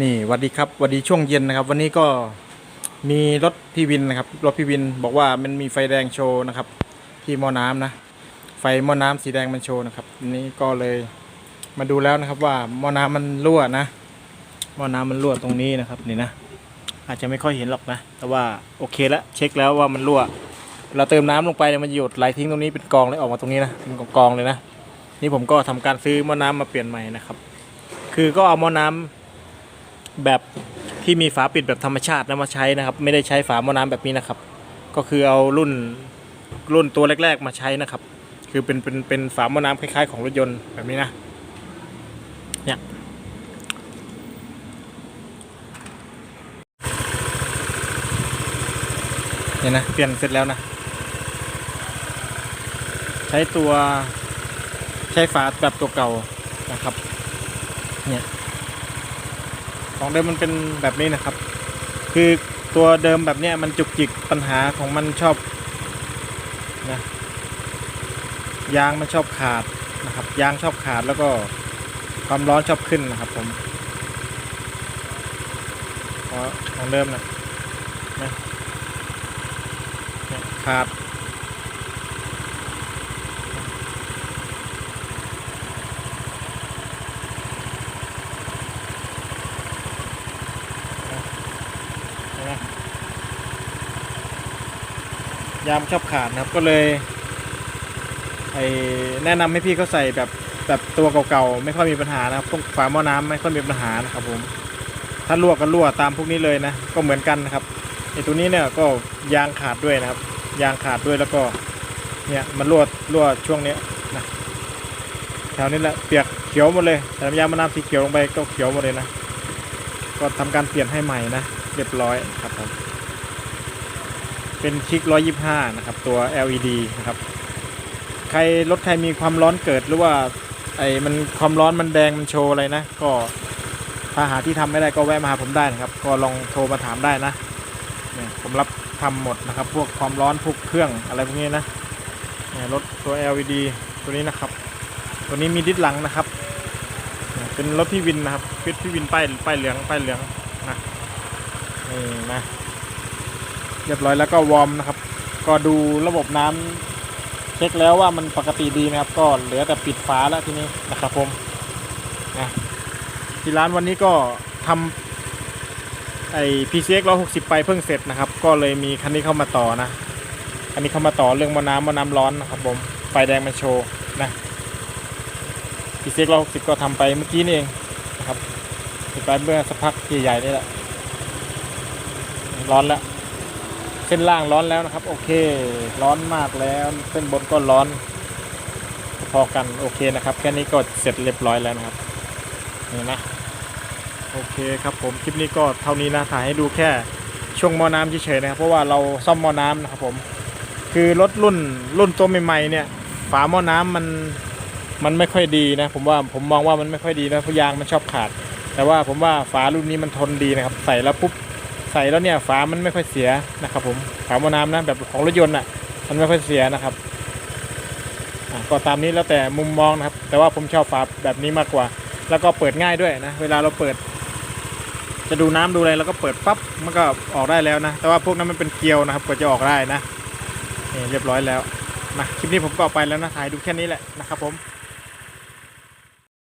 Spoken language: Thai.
นี่หวัสดีครับหวัสดีช่วงเย็นนะครับ วันนี้ก็มีรถพี่วินนะครับรถพี่วินบอกว่ามันมีไฟแดงโชว์นะครับ ที่มอน้ำนะ ไฟมอน้ำสีแดงมันโชว์นะครับนี้ก็เลยมาดูแล้วนะครับว่ามอน้ำมันรั่วนะมอน้ำมันรั่วตรงนี้นะครับนี่นะ อาจจะไม่ค่อยเห็นหรอกนะ แต่ว่าโอเคแล้วเช็คแล้วว่ามันรั่ว เราเติมน้ำลงไปเนี่ยมันหยดไหลทิ้งตรงนี้เป็นกองเลยออกมาตรงนี้นะเป็นกองๆเลยนะนี่ผมก็ทำการซื้อมอน้ำมาเปลี่ยนใหม่นะครับ คือก็เอามอน้ำ แบบที่มีฝาปิดแบบธรรมชาตินะมาใช้นะครับ ไม่ได้ใช้ฝาหม้อน้ำแบบนี้นะครับ ก็คือเอารุ่นรุ่นตัวแรก ๆ มาใช้นะครับ คือเป็นเป็นเป็นฝาหม้อน้ำคล้าย ๆ ของรถยนต์แบบนี้นะเนี่ยเนี่ยนะเปลี่ยนเสร็จแล้วนะ ใช้ตัวใช้ฝาแบบตัวเก่านะครับ เนี่ย ของเดิมมันเป็นแบบนี้นะครับ คือตัวเดิมแบบเนี้ยมันจุกจิกปัญหาของมันชอบนะยางมันชอบขาดนะครับ ยางชอบขาดแล้วก็ความร้อนชอบขึ้นนะครับ ผมของเดิมนะนะเนี่ยขาด เห็นไหม ยามชอบขาดนะครับ ก็เลยไอแนะนำให้พี่เขาใส่แบบแบบตัวเก่าๆไม่ค่อยมีปัญหานะครับพวกฝาหม้อน้ำไม่ค่อยมีปัญหานะครับผมถ้ารั่วก็รั่วตามพวกนี้เลยนะ ก็เหมือนกันนะครับไอตัวนี้เนี่ยก็ยางขาดด้วยนะครับ ยางขาดด้วยแล้วก็เนี่ยมันรั่วรั่วช่วงเนี้ยนะแถวนี้แหละเปียกเขียวหมดเลยแต่น้ำยางมะนาวสีเขียวลงไปก็เขียวหมดเลยนะ ก็ทำการเปลี่ยนให้ใหม่นะเรียบร้อยครับผม เป็นชิก 125 นะครับ ตัว LED นะครับ ใครรถใครมีความร้อนเกิดหรือว่าไอ้มันความร้อนมันแดงมันโชว์อะไรนะ ก็ถ้าหาที่ทำไม่ได้ก็แวะมาหาผมได้นะครับ ก็ลองโทรมาถามได้นะเนี่ยผมรับทำหมดนะครับ พวกความร้อนพวกเครื่องอะไรพวกนี้นะเนี่ยรถตัว LED ตัวนี้นะครับ ตัวนี้มีดิสหลังนะครับ เป็นรถพี่วินนะครับพี่วินป้ายป้ายเหลืองป้ายเหลืองนะนี่นะ เรียบร้อยแล้วก็วอร์มนะครับ ก็ดูระบบน้ำเช็คแล้วว่ามันปกติดีนะครับ ก็เหลือแต่ปิดฝาแล้วทีนี้นะครับผมนะที่ร้านวันนี้ก็ทำไอ้ PCX 160 ไปเพิ่งเสร็จนะครับ ก็เลยมีคันนี้เข้ามาต่อนะคันนี้เข้ามาต่อเรื่องมอน้ำมอน้ำร้อนนะครับผมไฟแดงมันโชว์นะ PCX 160 ก็ทำไปเมื่อกี้นี่เองนะครับไปเมื่อสักพักใหญ่ๆนี่แหละร้อนแล้ว เส้นล่างร้อนแล้วนะครับ โอเค ร้อนมากแล้ว เส้นบนก็ร้อนพอกันโอเคนะครับ แค่นี้ก็เสร็จเรียบร้อยแล้วนะครับนี่นะโอเคครับผมคลิปนี้ก็เท่านี้นะถ่ายให้ดูแค่ช่วงมอน้ำเฉยๆนะครับ เพราะว่าเราซ่อมมอน้ำนะครับผมคือรถรุ่นรุ่นตัวใหม่ๆเนี่ย ฝาหม้อน้ำมันมันไม่ค่อยดีนะ ผมว่าผมมองว่ามันไม่ค่อยดีนะเพราะยางมันชอบขาด แต่ว่าผมว่าฝารุ่นนี้มันทนดีนะครับ ใส่แล้วปุ๊บ ใส่แล้วเนี่ยฝามันไม่ค่อยเสียนะครับผมฝาหม้อน้ำนะแบบของรถยนต์อะมันไม่ค่อยเสียนะครับก็ตามนี้แล้วแต่มุมมองนะครับ แต่ว่าผมชอบฝาแบบนี้มากกว่า แล้วก็เปิดง่ายด้วยนะ เวลาเราเปิด จะดูน้ำดูอะไรแล้วก็เปิดปั๊บมันก็ออกได้แล้วนะ แต่ว่าพวกนั้นมันเป็นเกลียวนะครับกว่าจะออกได้นะนี่เรียบร้อยแล้วนะคลิปนี้ผมก็เอาไปแล้วนะถ่ายดูแค่นี้แหละนะครับผม